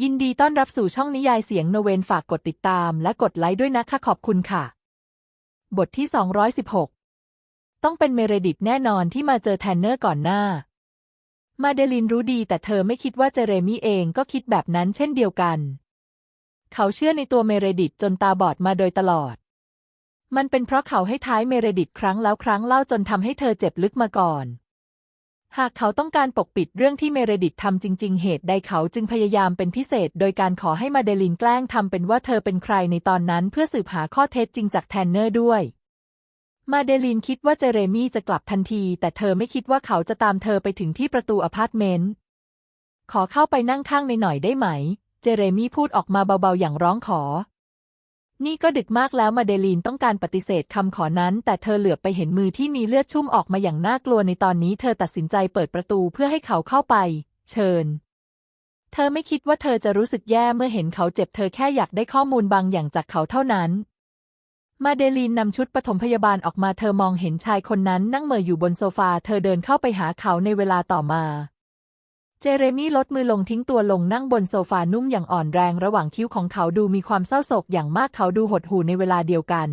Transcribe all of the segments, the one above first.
ยินดีต้อนรับสู่ช่องนิยายเสียงโนเวนฝากกดติดตามและกดไลค์ด้วยนะคะขอบคุณค่ะ บทที่ 216 ต้องเป็นเมเรดิตแน่นอนที่มาเจอแทนเนอร์ก่อนหน้า มาเดลินรู้ดีแต่เธอไม่คิดว่าเจเรมี่เองก็คิดแบบนั้นเช่นเดียวกัน เขาเชื่อในตัวเมเรดิตจนตาบอดมาโดยตลอด มันเป็นเพราะเขาให้ท้ายเมเรดิตครั้งแล้วครั้งเล่าจนทำให้เธอเจ็บลึกมาก่อน หากเขาต้องการปกปิดเรื่องที่เมเรดิตทำจริง ๆ เหตุใดเขาจึงพยายามเป็นพิเศษ โดยการขอให้มาเดลินแกล้งทำเป็นว่าเธอเป็นใครในตอนนั้นเพื่อสืบหาข้อเท็จจริงจากแทนเนอร์ด้วย มาเดลินคิดว่าเจเรมี่จะกลับทันที แต่เธอไม่คิดว่าเขาจะตามเธอไปถึงที่ประตูอพาร์ตเมนต์ ขอเข้าไปนั่งข้างในหน่อยได้ไหม เจเรมี่พูดออกมาเบาๆอย่างร้องขอ นี่ก็ดึกมากแล้วมาเดลีนต้องการปฏิเสธคำขอนั้น แต่เธอเหลือบไปเห็นมือที่มีเลือดชุ่มออกมาอย่างน่ากลัวในตอนนี้เธอตัดสินใจเปิดประตูเพื่อให้เขาเข้าไป เชิญ เธอไม่คิดว่าเธอจะรู้สึกแย่เมื่อเห็นเขาเจ็บเธอแค่อยากได้ข้อมูลบางอย่างจากเขาเท่านั้น มาเดลีนนำชุดปฐมพยาบาลออกมาเธอมองเห็นชายคนนั้นนั่งเมออยู่บนโซฟา เธอเดินเข้าไปหาเขาในเวลาต่อมา เจเรมี่ลดมือลงทิ้งตัวลงนั่งบนโซฟานุ่มอย่างอ่อนแรงระหว่างคิ้วของเขาดูมีความเศร้าโศกอย่างมากเขาดูหดหู่ในเวลาเดียวกัน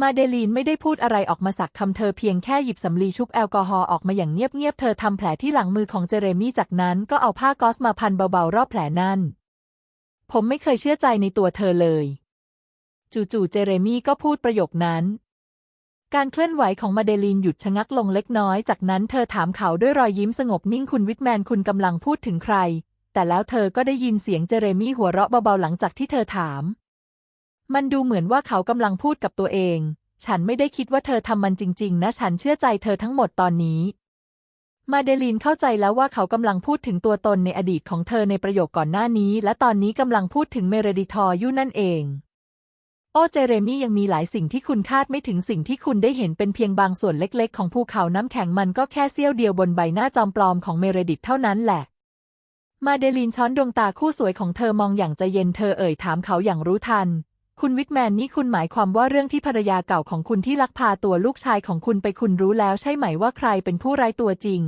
มาเดลีนไม่ได้พูดอะไรออกมาสักคำเธอเพียงแค่หยิบสำลีชุบแอลกอฮอล์ออกมาอย่างเงียบๆเธอทำแผลที่หลังมือของเจเรมี่จากนั้นก็เอาผ้าก๊อซมาพันเบาๆรอบแผลนั่น ผมไม่เคยเชื่อใจในตัวเธอเลย จู่ๆเจเรมี่ก็พูดประโยคนั้น การเคลื่อนไหวของมาเดลีนหยุดชะงักลงเล็กน้อย จากนั้นเธอถามเขาด้วยรอยยิ้มสงบนิ่งคุณวิทแมนคุณกำลังพูดถึงใคร แต่แล้วเธอก็ได้ยินเสียงเจเรมี่หัวเราะเบาๆหลังจากที่เธอถาม มันดูเหมือนว่าเขากำลังพูดกับตัวเอง ฉันไม่ได้คิดว่าเธอทำมันจริง ๆ นะ ฉันเชื่อใจเธอทั้งหมดตอนนี้ มาเดลีนเข้าใจแล้วว่าเขากำลังพูดถึงตัวตนในอดีตของเธอในประโยคก่อนหน้านี้ และตอนนี้กำลังพูดถึงเมเรดิทอร์ยูนั่นเอง โอ้เจเรมี่ยังมีหลายสิ่งที่คุณคาดไม่ถึงสิ่งที่คุณได้เห็นเป็นเพียงบางส่วนเล็กๆ ของภูเขาน้ำแข็งมันก็แค่เสี้ยวเดียวบนใบหน้าจอมปลอมของเมเรดิตเท่านั้นแหละ มาเดลีนช้อนดวงตาคู่สวยของเธอมองอย่างใจเย็นเธอเอ่ยถามเขาอย่างรู้ทัน คุณวิทแมนนี่คุณหมายความว่าเรื่องที่ภรรยาเก่าของคุณที่ลักพาตัวลูกชายของคุณไปคุณรู้แล้วใช่ไหมว่าใครเป็นผู้ร้ายตัวจริง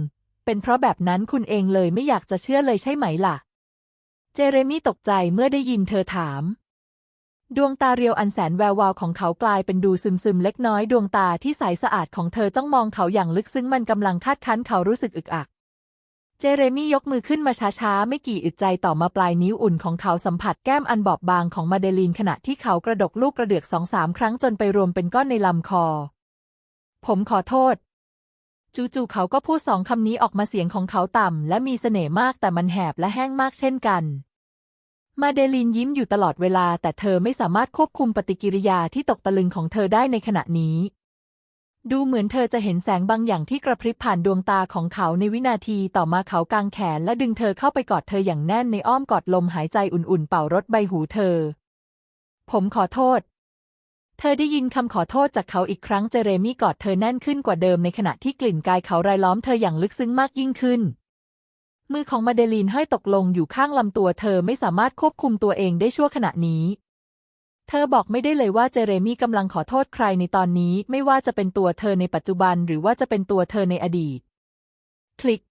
เป็นเพราะแบบนั้นคุณเองเลยไม่อยากจะเชื่อเลยใช่ไหมล่ะ เจเรมี่ตกใจเมื่อได้ยินเธอถาม ดวงตาเรียวอันแสนแวววาวของเขากลายเป็นดูซึมซึมเล็กน้อยดวงตาที่ใสสะอาดของเธอจ้องมองเขาอย่างลึกซึ้งมันกำลังคาดคั้นเขารู้สึกอึกอัก เจเรมี่ยกมือขึ้นมาช้าๆ ไม่กี่อึดใจต่อมาปลายนิ้วอุ่นของเขาสัมผัสแก้มอันบอบบางของมาเดลีนขณะที่เขากระดกลูกกระเดือกสองสามครั้งจนไปรวมเป็นก้อนในลำคอ ผมขอโทษ จู่ๆเขาก็พูดสองคำนี้ออกมาเสียงของเขาต่ำและมีเสน่ห์มากแต่มันแหบและแห้งมากเช่นกัน มาเดลินยิ้มอยู่ตลอดเวลา แต่เธอไม่สามารถควบคุมปฏิกิริยาที่ตกตะลึงของเธอได้ในขณะนี้ ดูเหมือนเธอจะเห็นแสงบางอย่างที่กระพริบผ่านดวงตาของเขาในวินาทีต่อมาเขากางแขนและดึงเธอเข้าไปกอดเธออย่างแน่นในอ้อมกอดลมหายใจอุ่นๆ เป่ารถใบหูเธอ ผมขอโทษ เธอได้ยินคำขอโทษจากเขาอีกครั้งเจเรมี่กอดเธอแน่นขึ้นกว่าเดิมในขณะที่กลิ่นกายเขารายล้อมเธออย่างลึกซึ้งมากยิ่งขึ้น มือของมาเดลีนห้อยตกลงอยู่ข้างลำตัวเธอไม่สามารถควบคุมตัวเองได้ชั่วขณะนี้ เธอบอกไม่ได้เลยว่าเจเรมี่กำลังขอโทษใครในตอนนี้ไม่ว่าจะเป็นตัวเธอในปัจจุบันหรือว่าจะเป็นตัวเธอในอดีต คลิก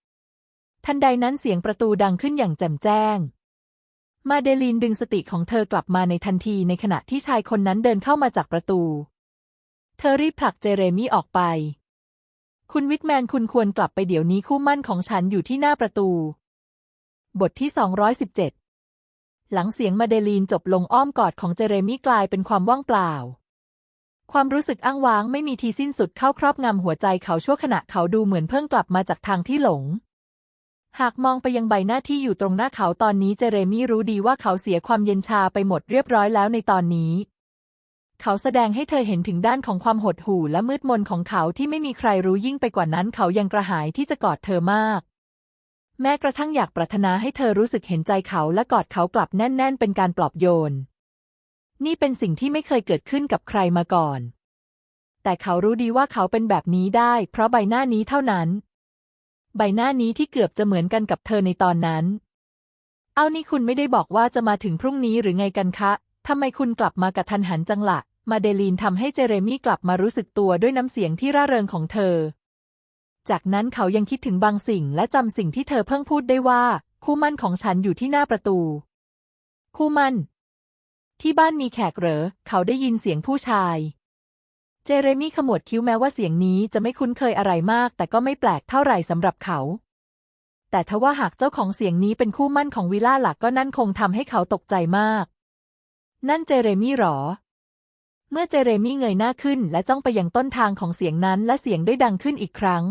ทันใดนั้นเสียงประตูดังขึ้นอย่างแจ่มแจ้ง มาเดลีนดึงสติของเธอกลับมาในทันทีในขณะที่ชายคนนั้นเดินเข้ามาจากประตู เธอรีบผลักเจเรมี่ออกไป คุณวิทแมนคุณควรกลับไปเดี๋ยวนี้คู่มั่นของฉันอยู่ที่หน้าประตู บทที่ 217 หลังเสียงมาเดลีนจบลงอ้อมกอดของเจเรมี่กลายเป็นความว่างเปล่า ความรู้สึกอ้างว้างไม่มีทีสิ้นสุดเข้าครอบงำหัวใจเขาชั่วขณะเขาดูเหมือนเพิ่งกลับมาจากทางที่หลง หากมองไปยังใบหน้าที่อยู่ตรงหน้าเขาตอนนี้เจเรมี่รู้ดีว่าเขาเสียความเย็นชาไปหมดเรียบร้อยแล้วในตอนนี้ เขาแสดงให้เธอเห็นถึงด้านของความหดหู่และมืดมนของเขาที่ไม่มีใครรู้ยิ่งไปกว่านั้นเขายังกระหายที่จะกอดเธอมาก แม้กระทั่งอยากปรารถนาให้เธอรู้สึกเห็นใจเขาและกอดเขากลับแน่น ๆ เป็นการปลอบโยน นี่เป็นสิ่งที่ไม่เคยเกิดขึ้นกับใครมาก่อน แต่เขารู้ดีว่าเขาเป็นแบบนี้ได้ เพราะใบหน้านี้เท่านั้น ใบหน้านี้ที่เกือบจะเหมือนกันกับเธอในตอนนั้น เอานี่คุณไม่ได้บอกว่าจะมาถึงพรุ่งนี้หรือไงกันคะทำไมคุณกลับมากะทันหันจังละ่ะ มาเดลีนทำให้เจเรมี่กลับมารู้สึกตัวด้วยน้ำเสียงที่ร่าเริงของเธอ จากนั้นเขายังคิดถึงบางสิ่งและจำสิ่งที่เธอเพิ่งพูดได้ว่า คู่มั่นของฉันอยู่ที่หน้าประตู คู่มั่น ที่บ้านมีแขกเหรอ เขาได้ยินเสียงผู้ชาย เจเรมี่ขมวดคิ้วแม้ว่าเสียงนี้จะไม่คุ้นเคยอะไรมาก แต่ก็ไม่แปลกเท่าไหร่สำหรับเขาแต่ทว่าหากเจ้าของเสียงนี้เป็นคู่มั่นของวิลล่าหลักก็นั่นคงทำให้เขาตกใจมาก นั่นเจเรมี่หรอ เมื่อเจเรมี่เงยหน้าขึ้นและจ้องไปยังต้นทางของเสียงนั้นและเสียงได้ดังขึ้นอีกครั้ง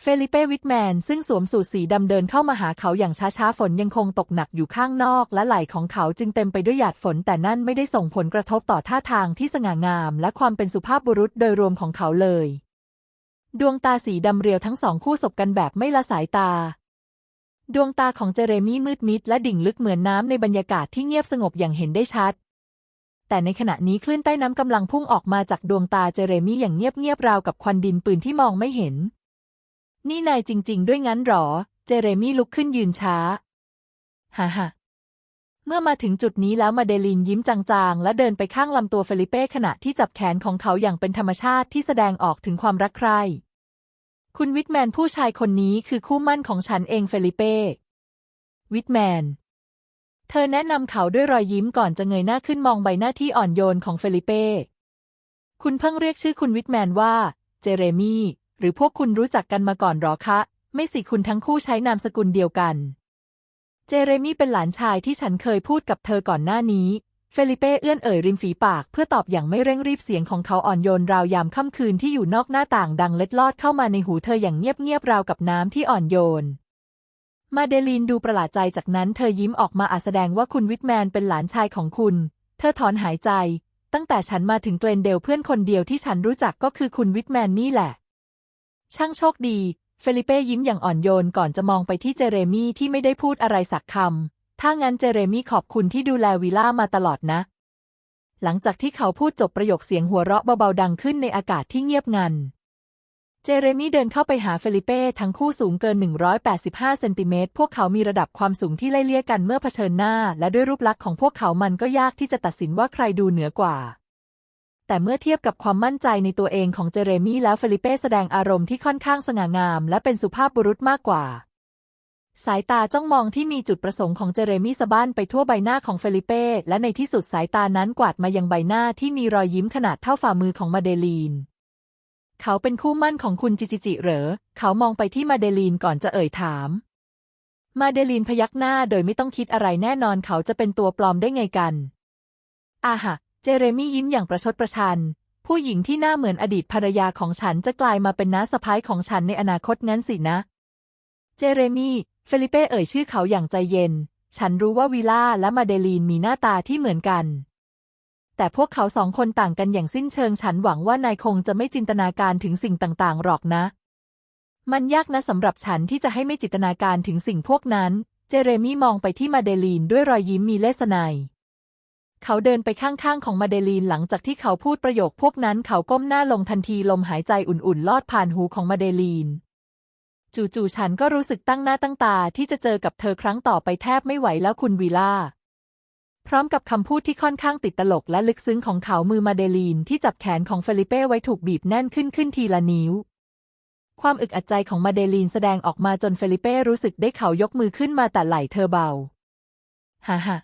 เฟลิเป้วิทแมนซึ่งสวมสูทสีดำเดินเข้ามาหาเขาอย่างช้าๆฝนยังคงตกหนักอยู่ข้างนอก และไหล่ของเขาจึงเต็มไปด้วยหยาดฝนแต่นั่นไม่ได้ส่งผลกระทบต่อท่าทางที่สง่างาม และความเป็นสุภาพบุรุษโดยรวมของเขาเลย ดวงตาสีดำเรียวทั้งสองคู่สบกันแบบไม่ละสายตาดวงตาของเจเรมี่มืดมิดและดิ่งลึกเหมือนน้ำในบรรยากาศที่เงียบสงบอย่างเห็นได้ชัด แต่ในขณะนี้คลื่นใต้น้ำกำลังพุ่งออกมาจากดวงตาเจเรมี่อย่างเงียบๆราวกับควันดินปืนที่มองไม่เห็น นี่นายจริง ๆ ด้วยงั้นหรอ เจเรมี่ลุกขึ้นยืนช้าฮ่าฮ่าเมื่อมาถึงจุดนี้แล้วมาเดลินยิ้มจางๆ และเดินไปข้างลำตัวเฟลิเป้ขณะที่จับแขนของเขาอย่างเป็นธรรมชาติที่แสดงออกถึงความรักใคร่ คุณวิทแมนผู้ชายคนนี้คือคู่มั่นของฉันเองเฟลิเป้ วิทแมน เธอแนะนำเขาด้วยรอยยิ้มก่อนจะเงยหน้าขึ้นมองใบหน้าที่อ่อนโยนของเฟลิเป้ คุณเพิ่งเรียกชื่อคุณวิทแมนว่า เจเรมี่หรือพวกคุณรู้จักกันมาก่อนหรอคะ ไม่สิคุณทั้งคู่ใช้นามสกุลเดียวกัน เจเรมี่เป็นหลานชายที่ฉันเคยพูดกับเธอก่อนหน้านี้ เฟลิเป้เอื้อนเอ่ยริมฝีปากเพื่อตอบอย่างไม่เร่งรีบเสียงของเขาอ่อนโยนราวยามค่ำคืนที่อยู่นอกหน้าต่างดังเล็ดลอดเข้ามาในหูเธออย่างเงียบๆราวกับน้ำที่อ่อนโยน มาเดลีนดูประหลาดใจจากนั้นเธอยิ้มออกมาอาแสดงว่าคุณวิทแมนเป็นหลานชายของคุณ เธอถอนหายใจ ตั้งแต่ฉันมาถึงเกลนเดลเพื่อนคนเดียวที่ฉันรู้จักก็คือคุณวิทแมนนี่แหละ ช่างโชคดี เฟลิเป้ยิ้มอย่างอ่อนโยนก่อนจะมองไปที่เจเรมี่ที่ไม่ได้พูดอะไรสักคำ ถ้างั้นเจเรมี่ขอบคุณที่ดูแลวิลล่ามาตลอดนะ หลังจากที่เขาพูดจบประโยคเสียงหัวเราะเบาๆดังขึ้นในอากาศที่เงียบงัน เจเรมี่เดินเข้าไปหาเฟลิเป้ทั้งคู่สูงเกิน 185 เซนติเมตร พวกเขามีระดับความสูงที่ไล่เลี่ยกันเมื่อเผชิญหน้า และด้วยรูปลักษณ์ของพวกเขามันก็ยากที่จะตัดสินว่าใครดูเหนือกว่า แต่เมื่อเทียบกับความมั่นใจในตัวเองของเจเรมี่แล้วเฟลิเป้แสดงอารมณ์ที่ค่อนข้างสง่างาม และเป็นสุภาพบุรุษมากกว่า สายตาจ้องมองที่มีจุดประสงค์ของเจเรมี่สะบั้นไปทั่วใบหน้าของเฟลิเป้และในที่สุดสายตานั้นกวาดมายังใบหน้าที่มีรอยยิ้มขนาดเท่าฝ่ามือของมาเดลีน เขาเป็นคู่มั่นของคุณจิจิจิเหรอ เขามองไปที่มาเดลีนก่อนจะเอ่ยถาม มาเดลีนพยักหน้าโดยไม่ต้องคิดอะไรแน่นอนเขาจะเป็นตัวปลอมได้ไงกันอาฮะเจเรมี่ยิ้มอย่างประชดประชัน ผู้หญิงที่หน้าเหมือนอดีตภรรยาของฉันจะกลายมาเป็นน้าสะพ้ายของฉันในอนาคตงั้นสินะ เจเรมี่เฟลิเป้เอ่ยชื่อเขาอย่างใจเย็น ฉันรู้ว่าวิล่าและมาเดลีนมีหน้าตาที่เหมือนกัน แต่พวกเขาสองคนต่างกันอย่างสิ้นเชิงฉันหวังว่านายคงจะไม่จินตนาการถึงสิ่งต่างๆหรอกนะ มันยากนะสำหรับฉันที่จะให้ไม่จินตนาการถึงสิ่งพวกนั้น เจเรมี่มองไปที่มาเดลีนด้วยรอยยิ้มมีเลสไนยเขาเดินไปข้างๆของมาเดลีนหลังจากที่เขาพูดประโยคพวกนั้นเขาก้มหน้าลงทันทีลมหายใจอุ่นๆ ลอดผ่านหูของมาเดลีน จู่ๆฉันก็รู้สึกตั้งหน้าตั้งตาที่จะเจอกับเธอครั้งต่อไปแทบไม่ไหวแล้วคุณวีล่า พร้อมกับคำพูดที่ค่อนข้างติดตลกและลึกซึ้งของเขามือมาเดลีนที่จับแขนของเฟลิเป้ไว้ถูกบีบแน่นขึ้นขึ้นทีละนิ้ว ความอึดอัดใจของมาเดลีนแสดงออกมาจนเฟลิเป้รู้สึกได้เขายกมือขึ้นมาแต่ไหล่เธอเบาฮ่าฮ่า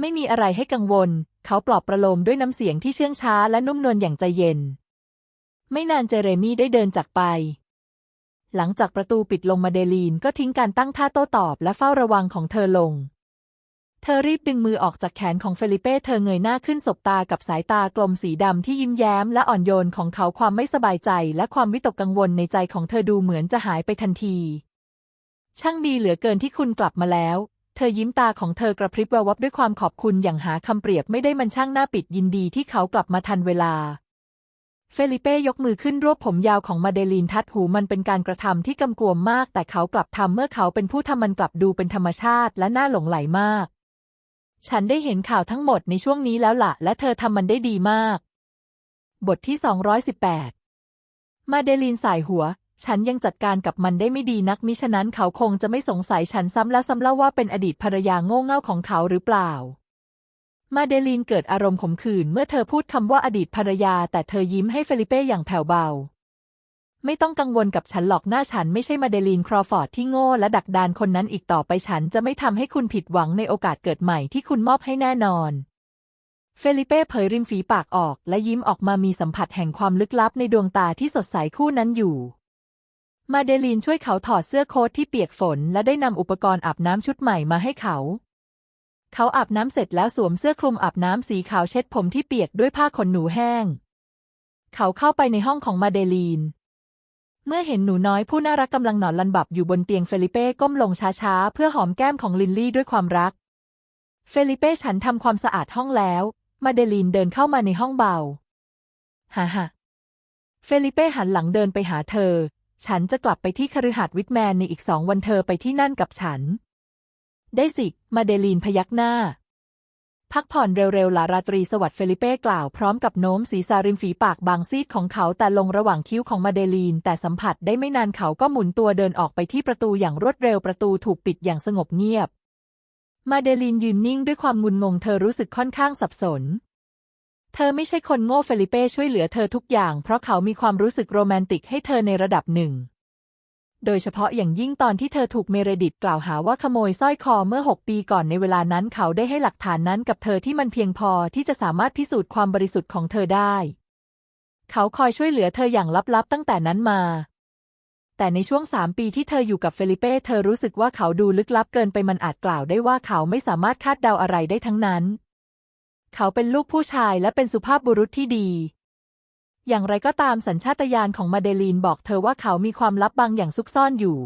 ไม่มีอะไรให้กังวล เขาปลอบประโลมด้วยน้ำเสียงที่เชื่องช้าและนุ่มนวลอย่างใจเย็น ไม่นานเจเรมี่ได้เดินจากไป หลังจากประตูปิดลงมาเดลีนก็ทิ้งการตั้งท่าโต้ตอบและเฝ้าระวังของเธอลง เธอรีบดึงมือออกจากแขนของเฟลิเป้เธอเงยหน้าขึ้นสบตากับสายตากลมสีดำที่ยิ้มแย้มและอ่อนโยนของเขาความไม่สบายใจและความวิตกกังวลในใจของเธอดูเหมือนจะหายไปทันที ช่างดีเหลือเกินที่คุณกลับมาแล้ว เธอยิ้มตาของเธอกระพริบแวววับด้วยความขอบคุณอย่างหาคำเปรียบไม่ได้มันช่างหน้าปิดยินดีที่เขากลับมาทันเวลาเฟลิเป้ยกมือขึ้นรวบผมยาวของมาเดลีนทัดหูมันเป็นการกระทำที่กำกวมมาก แต่เขากลับทำเมื่อเขาเป็นผู้ทำมันกลับดูเป็นธรรมชาติและน่าหลงไหลมาก ฉันได้เห็นข่าวทั้งหมดในช่วงนี้แล้วล่ะ และเธอทำมันได้ดีมาก บทที่ 218 มาเดลีนสายหัว ฉันยังจัดการกับมันได้ไม่ดีนักมิฉะนั้นเขาคงจะไม่สงสัยฉันซ้ำและซ้ำเล่าว่าเป็นอดีตภรรยาโง่เง่าของเขาหรือเปล่า มาเดลีนเกิดอารมณ์ขมขื่นเมื่อเธอพูดคำว่าอดีตภรรยา แต่เธอยิ้มให้เฟลิเป้อย่างแผ่วเบา ไม่ต้องกังวลกับฉันหรอกหน้าฉันไม่ใช่มาเดลีนครอฟอร์ดที่โง่และดักดานคนนั้นอีกต่อไปฉันจะไม่ทำให้คุณผิดหวังในโอกาสเกิดใหม่ที่คุณมอบให้แน่นอน เฟลิเป้เผยริมฝีปากออก และยิ้มออกมามีสัมผัสแห่งความลึกลับในดวงตาที่สดใสคู่นั้นอยู่มาเดลีนช่วยเขาถอดเสื้อโค้ทที่เปียกฝน และได้นำอุปกรณ์อาบน้ำชุดใหม่มาให้เขา เขาอาบน้ำเสร็จแล้วสวมเสื้อคลุมอาบน้ำสีขาวเช็ดผมที่เปียกด้วยผ้าขนหนูแห้ง เขาเข้าไปในห้องของมาเดลีน เมื่อเห็นหนูน้อยผู้น่ารักกำลังนอนลันบับอยู่บนเตียงเฟลิเป้ก้มลงช้าๆ เพื่อหอมแก้มของลินลี่ด้วยความรัก เฟลิเป้ฉันทำความสะอาดห้องแล้ว มาเดลีนเดินเข้ามาในห้องเบาฮ่าฮ่าเฟลิเป้หันหลังเดินไปหาเธอ ฉันจะกลับไปที่คฤหาสน์วิทแมนในอีกสองวันเธอไปที่นั่นกับฉัน ได้สิ มาเดลีนพยักหน้า พักผ่อนเร็วๆลาราตรีสวัสดิ์เฟลิเป้กล่าวพร้อมกับโน้มศีรษะริมฝีปากบางซีดของเขาแต่ลงระหว่างคิ้วของมาเดลีน แต่สัมผัสได้ไม่นานเขาก็หมุนตัวเดินออกไปที่ประตูอย่างรวดเร็วประตูถูกปิดอย่างสงบเงียบ มาเดลีนยืนนิ่งด้วยความงุนงงเธอรู้สึกค่อนข้างสับสน เธอไม่ใช่คนโง่เฟลิเป้ช่วยเหลือเธอทุกอย่าง เพราะเขามีความรู้สึกโรแมนติกให้เธอในระดับหนึ่ง โดยเฉพาะอย่างยิ่งตอนที่เธอถูกเมเรดิตกล่าวหาว่าขโมยสร้อยคอเมื่อ 6 ปีก่อนในเวลานั้นเขาได้ให้หลักฐานนั้นกับเธอที่มันเพียงพอที่จะสามารถพิสูจน์ความบริสุทธิ์ของเธอได้ เขาคอยช่วยเหลือเธออย่างลับๆตั้งแต่นั้นมา แต่ในช่วงสามปีที่เธออยู่กับเฟลิเป้เธอรู้สึกว่าเขาดูลึกลับเกินไปมันอาจกล่าวได้ว่าเขาไม่สามารถคาดเดาอะไรได้ทั้งนั้น เขาเป็นลูกผู้ชายและเป็นสุภาพบุรุษที่ดี อย่างไรก็ตามสัญชาตญาณของมาเดลีนบอกเธอว่าเขามีความลับบางอย่างซุกซ่อนอยู่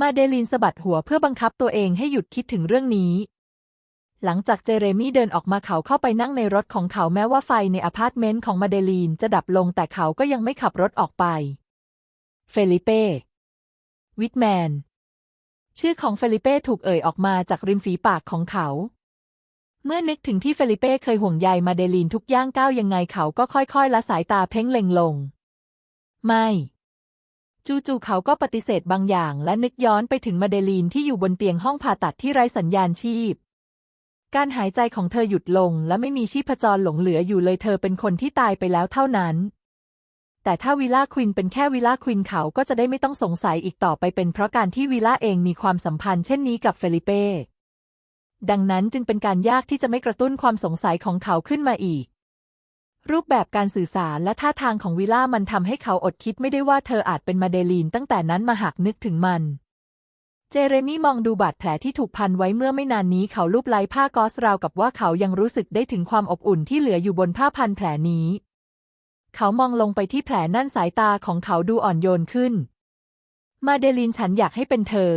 มาเดลีนสะบัดหัวเพื่อบังคับตัวเองให้หยุดคิดถึงเรื่องนี้ หลังจากเจเรมี่เดินออกมาเขาเข้าไปนั่งในรถของเขาแม้ว่าไฟในอพาร์ตเมนต์ของมาเดลีนจะดับลงแต่เขาก็ยังไม่ขับรถออกไป เฟลิเป้ วิทแมน ชื่อของเฟลิเป้ถูกเอ่ยออกมาจากริมฝีปากของเขา เมื่อนึกถึงที่เฟลิเป้เคยห่วงใยมาเดลีนทุกย่างก้าวยังไงเขาก็ค่อยๆละสายตาเพ่งเล็งลง ไม่ จู่ๆเขาก็ปฏิเสธบางอย่าง และนึกย้อนไปถึงมาเดลีนที่อยู่บนเตียงห้องผ่าตัดที่ไร้สัญญาณชีพ การหายใจของเธอหยุดลง และไม่มีชีพจรหลงเหลืออยู่เลยเธอเป็นคนที่ตายไปแล้วเท่านั้น แต่ถ้าวิล่าควินเป็นแค่วิล่าควินเขาก็จะได้ไม่ต้องสงสัยอีกต่อไปเป็นเพราะการที่วิล่าเองมีความสัมพันธ์เช่นนี้กับเฟลิเป้ ดังนั้นจึงเป็นการยากที่จะไม่กระตุ้นความสงสัยของเขาขึ้นมาอีก รูปแบบการสื่อสารและท่าทางของวิล่ามันทำให้เขาอดคิดไม่ได้ว่าเธออาจเป็นมาเดลีนตั้งแต่นั้นมาหากนึกถึงมัน เจเรมี่มองดูบาดแผลที่ถูกพันไว้เมื่อไม่นานนี้เขาลูบไล้ผ้ากอสราวกับว่าเขายังรู้สึกได้ถึงความอบอุ่นที่เหลืออยู่บนผ้าพันแผลนี้ เขามองลงไปที่แผลนั่นสายตาของเขาดูอ่อนโยนขึ้น มาเดลินฉันอยากให้เป็นเธอ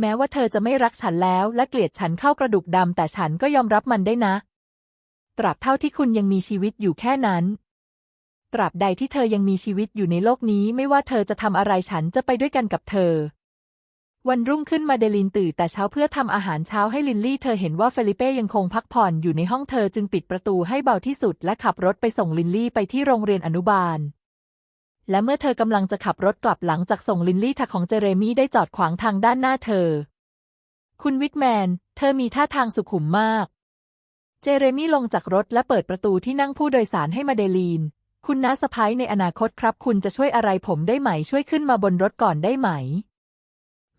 แม้ว่าเธอจะไม่รักฉันแล้วและเกลียดฉันเข้ากระดูกดำแต่ฉันก็ยอมรับมันได้นะ ตราบเท่าที่คุณยังมีชีวิตอยู่แค่นั้น ตราบใดที่เธอยังมีชีวิตอยู่ในโลกนี้ไม่ว่าเธอจะทำอะไรฉันจะไปด้วยกันกับเธอ วันรุ่งขึ้นมาเดลินตื่นแต่เช้าเพื่อทำอาหารเช้าให้ลินลี่ เธอเห็นว่าเฟลิเป้ยังคงพักผ่อนอยู่ในห้องเธอจึงปิดประตูให้เบาที่สุดและขับรถไปส่งลินลี่ไปที่โรงเรียนอนุบาล และเมื่อเธอกำลังจะขับรถกลับหลังจากส่งลินลี่ทักของเจเรมี่ได้จอดขวางทางด้านหน้าเธอ คุณวิทแมน เธอมีท่าทางสุขุมมาก เจเรมี่ลงจากรถและเปิดประตูที่นั่งผู้โดยสารให้มาเดลีน คุณน้าสะพ้ยในอนาคตครับ คุณจะช่วยอะไรผมได้ไหม ช่วยขึ้นมาบนรถก่อนได้ไหม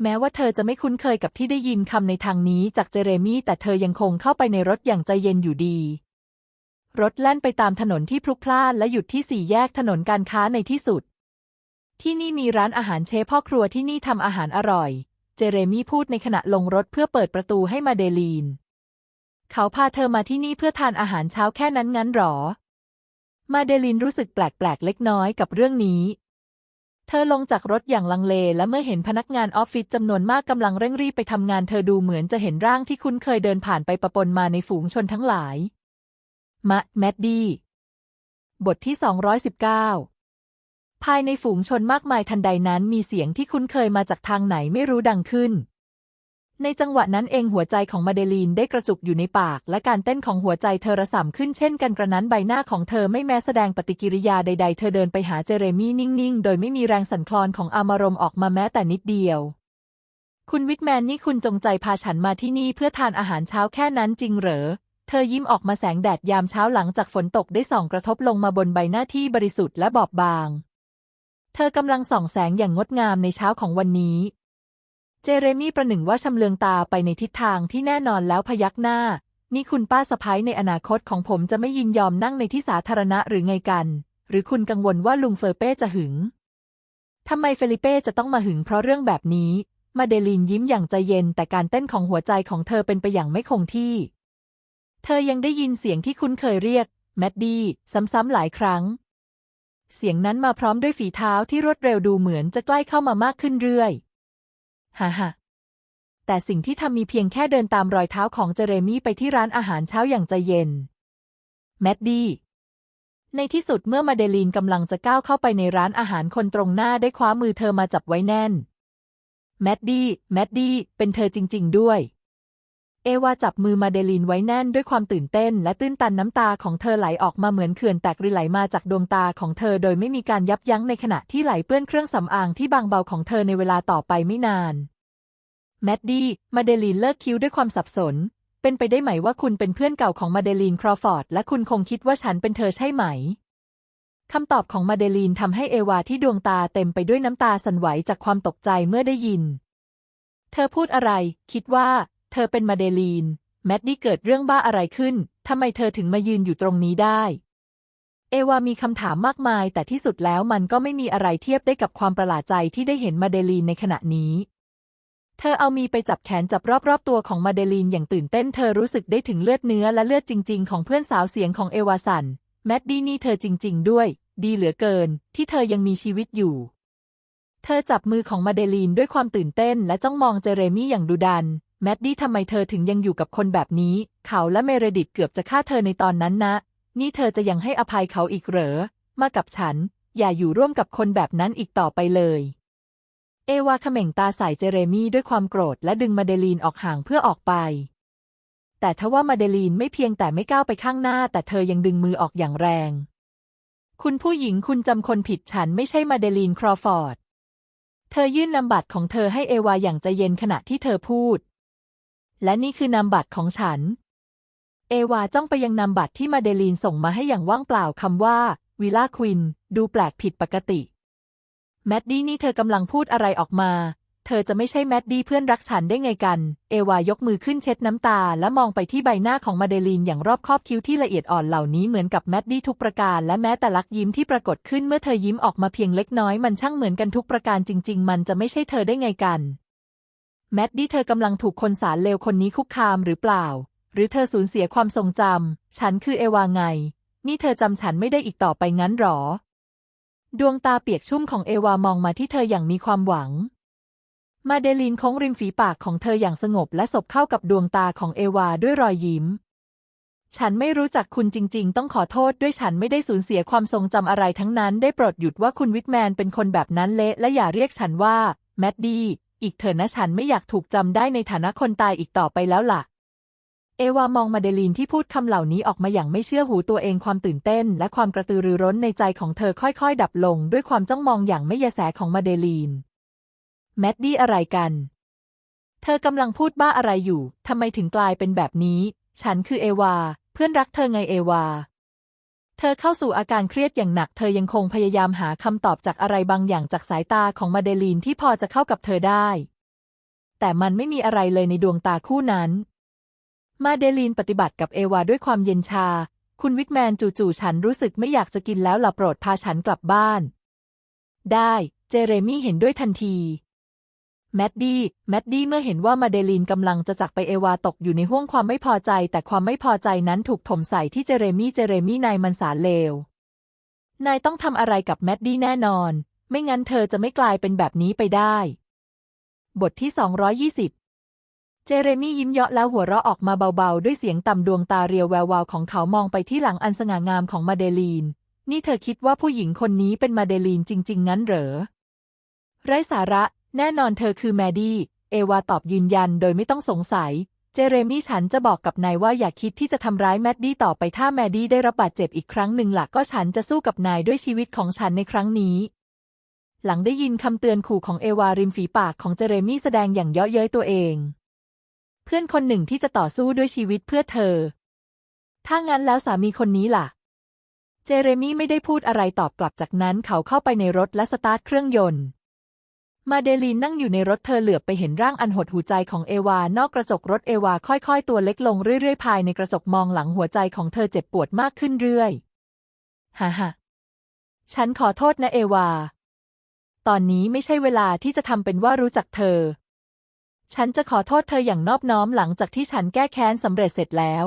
แม้ว่าเธอจะไม่คุ้นเคยกับที่ได้ยินคำในทางนี้จากเจเรมี่แต่เธอยังคงเข้าไปในรถอย่างใจเย็นอยู่ดี รถแล่นไปตามถนนที่พลุกพล่านและหยุดที่สี่แยกถนนการค้าในที่สุด ที่นี่มีร้านอาหารเชฟพ่อครัวที่นี่ทำอาหารอร่อย เจเรมี่พูดในขณะลงรถเพื่อเปิดประตูให้มาเดลีน เขาพาเธอมาที่นี่เพื่อทานอาหารเช้าแค่นั้นงั้นหรอ มาเดลินรู้สึกแปลกๆเล็กน้อยกับเรื่องนี้ เธอลงจากรถอย่างลังเลและเมื่อเห็นพนักงานออฟฟิศจำนวนมากกำลังเร่งรีบไปทำงานเธอดูเหมือนจะเห็นร่างที่คุ้นเคยเดินผ่านไปประปนมาในฝูงชนทั้งหลาย มะแมดดี้ บทที่ 219 ภายในฝูงชนมากมายทันใดนั้นมีเสียงที่คุ้นเคยมาจากทางไหนไม่รู้ดังขึ้น ในจังหวะนั้นเองหัวใจของมาเดลีนได้กระจุกอยู่ในปาก และการเต้นของหัวใจเธอระส่ำขึ้นเช่นกันกระนั้นใบหน้าของเธอไม่แม้แสดงปฏิกิริยาใด ๆ เธอเดินไปหาเจเรมี่นิ่ง ๆ โดยไม่มีแรงสั่นคลอนของอารมณ์ออกมาแม้แต่นิดเดียวคุณวิทแมนนี่คุณจงใจพาฉันมาที่นี่เพื่อทานอาหารเช้าแค่นั้นจริงเหรอ เธอยิ้มออกมาแสงแดดยามเช้าหลังจากฝนตกได้ส่องกระทบลงมาบนใบหน้าที่บริสุทธิ์และบอบบาง เธอกำลังส่องแสงอย่างงดงามในเช้าของวันนี้ เจเรมี่ประหนึ่งว่าชำเลืองตาไปในทิศทางที่แน่นอนแล้วพยักหน้า นี่คุณป้าสะพ้ยในอนาคตของผมจะไม่ยินยอมนั่งในที่สาธารณะหรือไงกัน หรือคุณกังวลว่าลุงเฟอร์เป้จะหึงทำไมเฟลิเป้จะต้องมาหึงเพราะเรื่องแบบนี้ มาเดลีนยิ้มอย่างใจเย็นแต่การเต้นของหัวใจของเธอเป็นไปอย่างไม่คงที่ เธอยังได้ยินเสียงที่คุ้นเคยเรียก แมดดี้ ซ้ำๆหลายครั้ง เสียงนั้นมาพร้อมด้วยฝีเท้าที่รวดเร็วดูเหมือนจะใกล้เข้ามามากขึ้นเรื่อยฮ่าฮ่าแต่สิ่งที่ทำมีเพียงแค่เดินตามรอยเท้าของเจเรมี่ไปที่ร้านอาหารเช้าอย่างใจเย็น แมดดี้ ในที่สุดเมื่อมาเดลีนกำลังจะก้าวเข้าไปในร้านอาหารคนตรงหน้าได้คว้ามือเธอมาจับไว้แน่น แมดดี้ แมดดี้ เป็นเธอจริง ๆ ด้วย เอวาจับมือมาเดลีนไว้แน่นด้วยความตื่นเต้น และตื้นตันน้ำตาของเธอไหลออกมาเหมือนเขื่อนแตกริไหลมาจากดวงตาของเธอโดยไม่มีการยับยั้งในขณะที่ไหลเปื้อนเครื่องสำอางที่บางเบาของเธอในเวลาต่อไปไม่นาน แมดดี้ มาเดลีนเลิกคิ้วด้วยความสับสน เป็นไปได้ไหมว่าคุณเป็นเพื่อนเก่าของมาเดลีนครอฟอร์ด และคุณคงคิดว่าฉันเป็นเธอใช่ไหมคำตอบของมาเดลีนทำให้เอวาที่ดวงตาเต็มไปด้วยน้ำตาสั่นไหวจากความตกใจเมื่อได้ยิน เธอพูดอะไร คิดว่า เธอเป็นมาเดลีน แมดดี้เกิดเรื่องบ้าอะไรขึ้น ทำไมเธอถึงมายืนอยู่ตรงนี้ได้ เอวามีคำถามมากมาย แต่ที่สุดแล้วมันก็ไม่มีอะไรเทียบได้กับความประหลาดใจที่ได้เห็นมาเดลีนในขณะนี้ เธอเอามีไปจับแขนจับรอบๆตัวของมาเดลีนอย่างตื่นเต้น เธอรู้สึกได้ถึงเลือดเนื้อและเลือดจริง ๆ ของเพื่อนสาวเสียงของเอวาสัน แมดดี้นี่เธอจริง ๆ ด้วย ดีเหลือเกิน ที่เธอยังมีชีวิตอยู่เธอจับมือของมาเดลีนด้วยความตื่นเต้นและจ้องมองเจเรมี่อย่างดุดัน แมดดี้ทำไมเธอถึงยังอยู่กับคนแบบนี้ เขาและเมเรดิตเกือบจะฆ่าเธอในตอนนั้นนะ นี่เธอจะยังให้อภัยเขาอีกเหรอ มากับฉัน อย่าอยู่ร่วมกับคนแบบนั้นอีกต่อไปเลย เอวาเขม่งตาใส่เจเรมี่ด้วยความโกรธและดึงมาเดลีนออกห่างเพื่อออกไป แต่ทว่ามาเดลีนไม่เพียงแต่ไม่ก้าวไปข้างหน้า แต่เธอยังดึงมือออกอย่างแรง คุณผู้หญิงคุณจำคนผิดฉันไม่ใช่มาเดลีนครอฟอร์ด เธอยื่นนามบัตรของเธอให้เอวาอย่างใจเย็นขณะที่เธอพูด และนี่คือนามบัตรของฉัน เอวาจ้องไปยังนามบัตรที่มาเดลีนส่งมาให้อย่างว่างเปล่าคำว่าวิล่าควิน ดูแปลกผิดปกติ แมดดี้นี่เธอกำลังพูดอะไรออกมา เธอจะไม่ใช่แมดดี้เพื่อนรักฉันได้ไงกัน เอวายกมือขึ้นเช็ดน้ำตา และมองไปที่ใบหน้าของมาเดลีนอย่างรอบคอบคิ้วที่ละเอียดอ่อนเหล่านี้เหมือนกับแมดดี้ทุกประการและแม้แต่ลักยิ้มที่ปรากฏขึ้นเมื่อเธอยิ้มออกมาเพียงเล็กน้อยมันช่างเหมือนกันทุกประการจริง ๆ มันจะไม่ใช่เธอได้ไงกัน แมดดี้เธอกำลังถูกคนสารเลวคนนี้คุกคามหรือเปล่า หรือเธอสูญเสียความทรงจำ ฉันคือเอวาไง นี่เธอจำฉันไม่ได้อีกต่อไปงั้นหรอ ดวงตาเปียกชุ่มของเอวามองมาที่เธออย่างมีความหวัง มาเดลีนโค้งริมฝีปากของเธออย่างสงบและสบเข้ากับดวงตาของเอวาด้วยรอยยิ้ม ฉันไม่รู้จักคุณจริง ๆ ต้องขอโทษด้วยฉันไม่ได้สูญเสียความทรงจำอะไรทั้งนั้น ได้โปรดหยุดว่าคุณวิทแมนเป็นคนแบบนั้นเละและอย่าเรียกฉันว่าแมดดี้ อีกเถอะนะฉันไม่อยากถูกจำได้ในฐานะคนตายอีกต่อไปแล้วล่ะ เอวามองมาเดลีนที่พูดคำเหล่านี้ออกมาอย่างไม่เชื่อหูตัวเองความตื่นเต้น และความกระตือรือร้นในใจของเธอค่อยๆ ดับลง ด้วยความจ้องมองอย่างไม่ยแสของมาเดลีน แมดดี้อะไรกัน เธอกำลังพูดบ้าอะไรอยู่ทำไมถึงกลายเป็นแบบนี้ ฉันคือเอวา เพื่อนรักเธอไงเอวา เธอเข้าสู่อาการเครียดอย่างหนัก เธอยังคงพยายามหาคำตอบจากอะไรบางอย่างจากสายตาของมาเดลีนที่พอจะเข้ากับเธอได้ แต่มันไม่มีอะไรเลยในดวงตาคู่นั้น มาเดลีนปฏิบัติกับเอวาด้วยความเย็นชา คุณวิทแมนจู่ๆฉันรู้สึกไม่อยากจะกินแล้วล่ะโปรดพาฉันกลับบ้าน ได้ เจเรมี่เห็นด้วยทันที แมดดี้ แมดดี้เมื่อเห็นว่ามาเดลีนกำลังจะจากไปเอวาตกอยู่ในห้วงความไม่พอใจ แต่ความไม่พอใจนั้นถูกถมใส่ที่เจเรมี่ เจเรมี่นายมันสารเลวนายต้องทำอะไรกับแมดดี้แน่นอน ไม่งั้นเธอจะไม่กลายเป็นแบบนี้ไปได้ บทที่ 220 เจเรมี่ยิ้มเยาะแล้วหัวเราะออกมาเบาๆ ด้วยเสียงต่ำดวงตาเรียวแวววาวของเขามองไปที่หลังอันสง่างามของมาเดลีน นี่เธอคิดว่าผู้หญิงคนนี้เป็นมาเดลีนจริง ๆ งั้นเหรอ ไร้สาระ แน่นอนเธอคือแมดดี้ เอวาตอบยืนยันโดยไม่ต้องสงสัย เจเรมี่ฉันจะบอกกับนายว่าอย่าคิดที่จะทำร้ายแมดดี้ต่อไปถ้าแมดดี้ได้รับบาดเจ็บอีกครั้งหนึ่งหลักก็ฉันจะสู้กับนายด้วยชีวิตของฉันในครั้งนี้ หลังได้ยินคำเตือนขู่ของเอวาริมฝีปากของเจเรมี่แสดงอย่างเยาะเย้ยตัวเอง เพื่อนคนหนึ่งที่จะต่อสู้ด้วยชีวิตเพื่อเธอ ถ้างั้นแล้วสามีคนนี้ล่ะ เจเรมี่ไม่ได้พูดอะไรตอบกลับจากนั้นเขาเข้าไปในรถและสตาร์ทเครื่องยนต์ มาเดลีนนั่งอยู่ในรถเธอเหลือบไปเห็นร่างอันหดหูใจของเอวา นอกกระจกรถเอวาค่อยๆ ตัวเล็กลงเรื่อยๆ ภายในกระจกมองหลังหัวใจของเธอเจ็บปวดมากขึ้นเรื่อยฮ่าฮ่าฉันขอโทษนะเอวา ตอนนี้ไม่ใช่เวลาที่จะทำเป็นว่ารู้จักเธอ ฉันจะขอโทษเธออย่างนอบน้อมหลังจากที่ฉันแก้แค้นสำเร็จเสร็จแล้ว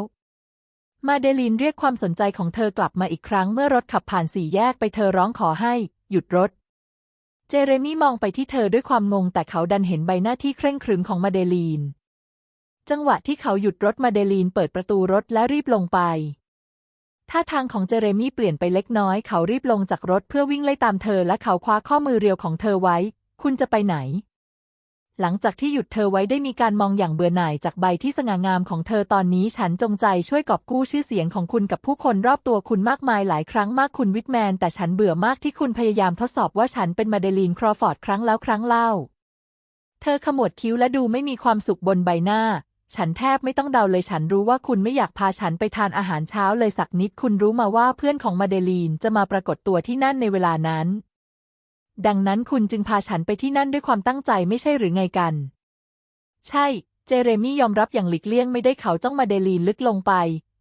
มาเดลีนเรียกความสนใจของเธอกลับมาอีกครั้งเมื่อรถขับผ่านสี่แยกไปเธอร้องขอให้ หยุดรถ เจเรมี่มองไปที่เธอด้วยความงง แต่เขาดันเห็นใบหน้าที่เคร่งครึมของมาเดลีน จังหวะที่เขาหยุดรถมาเดลีนเปิดประตูรถและรีบลงไปท่าทางของเจเรมี่เปลี่ยนไปเล็กน้อย เขารีบลงจากรถเพื่อวิ่งไล่ตามเธอและเขาคว้าข้อมือเรียวของเธอไว้ คุณจะไปไหน หลังจากที่หยุดเธอไว้ได้มีการมองอย่างเบื่อหน่ายจากใบที่สง่างามของเธอตอนนี้ฉันจงใจช่วยกอบกู้ชื่อเสียงของคุณกับผู้คนรอบตัวคุณมากมายหลายครั้งมากคุณวิทแมน แต่ฉันเบื่อมากที่คุณพยายามทดสอบว่าฉันเป็นมาเดลีนครอฟอร์ดครั้งแล้วครั้งเล่า เธอขมวดคิ้วและดูไม่มีความสุขบนใบหน้า ฉันแทบไม่ต้องเดาเลยฉันรู้ว่าคุณไม่อยากพาฉันไปทานอาหารเช้าเลยสักนิดคุณรู้มาว่าเพื่อนของมาเดลีนจะมาปรากฏตัวที่นั่นในเวลานั้น ดังนั้นคุณจึงพาฉันไปที่นั่นด้วยความตั้งใจไม่ใช่หรือไงกัน ใช่ เจเรมี่ยอมรับอย่างหลีกเลี่ยงไม่ได้เขาจ้องมาเดลีนลึกลงไป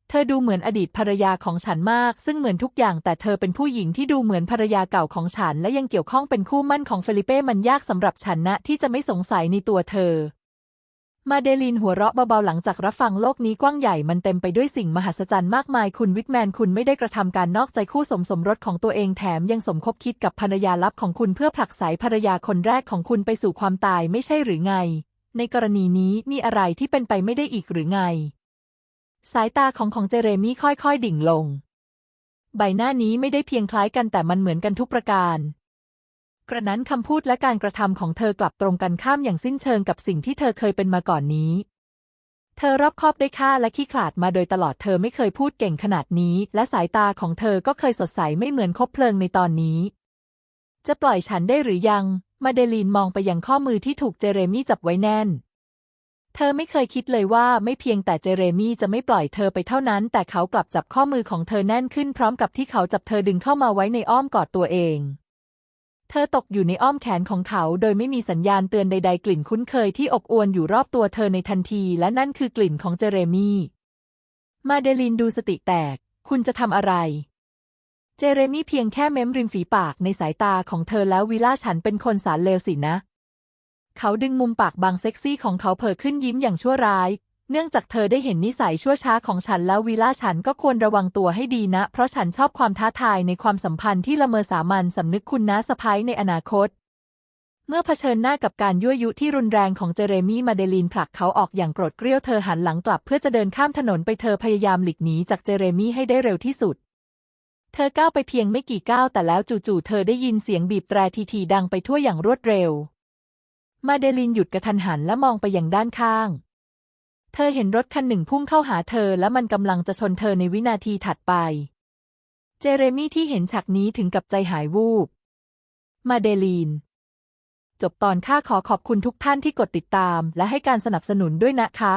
เธอดูเหมือนอดีตภรรยาของฉันมาก ซึ่งเหมือนทุกอย่างแต่เธอเป็นผู้หญิงที่ดูเหมือนภรรยาเก่าของฉัน และยังเกี่ยวข้องเป็นคู่มั่นของเฟลิเป้มันยากสำหรับฉันนะที่จะไม่สงสัยในตัวเธอ มาเดลีนหัวเราะเบาๆหลังจากรับฟังโลกนี้กว้างใหญ่มันเต็มไปด้วยสิ่งมหัศจรรย์มากมายคุณวิทแมนคุณไม่ได้กระทำการนอกใจคู่สมสมรสของตัวเองแถมยังสมคบคิดกับภรรยาลับของคุณเพื่อผลักไสภรรยาคนแรกของคุณไปสู่ความตายไม่ใช่หรือไง ในกรณีนี้มีอะไรที่เป็นไปไม่ได้อีกหรือไง สายตาของของเจเรมี่ค่อยๆ ดิ่งลง ใบหน้านี้ไม่ได้เพียงคล้ายกันแต่มันเหมือนกันทุกประการ กระนั้นคำพูดและการกระทำของเธอกลับตรงกันข้ามอย่างสิ้นเชิงกับสิ่งที่เธอเคยเป็นมาก่อนนี้ เธอรอบคอบได้ค่าและขี้ขลาดมาโดยตลอดเธอไม่เคยพูดเก่งขนาดนี้ และสายตาของเธอก็เคยสดใสไม่เหมือนคบเพลิงในตอนนี้ จะปล่อยฉันได้หรือยัง มาเดลีนมองไปยังข้อมือที่ถูกเจเรมี่จับไว้แน่น เธอไม่เคยคิดเลยว่าไม่เพียงแต่เจเรมี่จะไม่ปล่อยเธอไปเท่านั้น แต่เขากลับจับข้อมือของเธอแน่นขึ้นพร้อมกับที่เขาจับเธอดึงเข้ามาไว้ในอ้อมกอดตัวเอง เธอตกอยู่ในอ้อมแขนของเขาโดยไม่มีสัญญาณเตือนใดๆกลิ่นคุ้นเคยที่อบอวลอยู่รอบตัวเธอในทันที และนั่นคือกลิ่นของเจเรมี่มาเดลินดูสติแตก คุณจะทำอะไร เจเรมี่เพียงแค่เม้มริมฝีปากในสายตาของเธอแล้ววิล่าฉันเป็นคนสารเลวสินะ เขาดึงมุมปากบางเซ็กซี่ของเขาเผยขึ้นยิ้มอย่างชั่วร้าย เนื่องจากเธอได้เห็นนิสัยชั่วช้าของฉันแล้ววิล่าฉันก็ควรระวังตัวให้ดีนะ เพราะฉันชอบความท้าทายในความสัมพันธ์ที่ละเมอสามัญสำนึกคุณน้าสะพ้ายในอนาคต เมื่อเผชิญหน้ากับการยั่วยุที่รุนแรงของเจเรมี่มาเดลินผลักเขาออกอย่างโกรธเกรี้ยวเธอหันหลังกลับเพื่อจะเดินข้ามถนนไปเธอพยายามหลีกหนีจากเจเรมี่ให้ได้เร็วที่สุดเธอก้าวไปเพียงไม่กี่ก้าวแต่แล้วจู่ๆเธอได้ยินเสียงบีบแตรทีๆดังไปทั่วอย่างรวดเร็ว มาเดลินหยุดกระทันหันและมองไปยังด้านข้าง เธอเห็นรถคันหนึ่งพุ่งเข้าหาเธอและมันกำลังจะชนเธอในวินาทีถัดไป เจเรมี่ที่เห็นฉากนี้ถึงกับใจหายวูบ มาเดลีน จบตอนข้าขอขอบคุณทุกท่านที่กดติดตามและให้การสนับสนุนด้วยนะคะ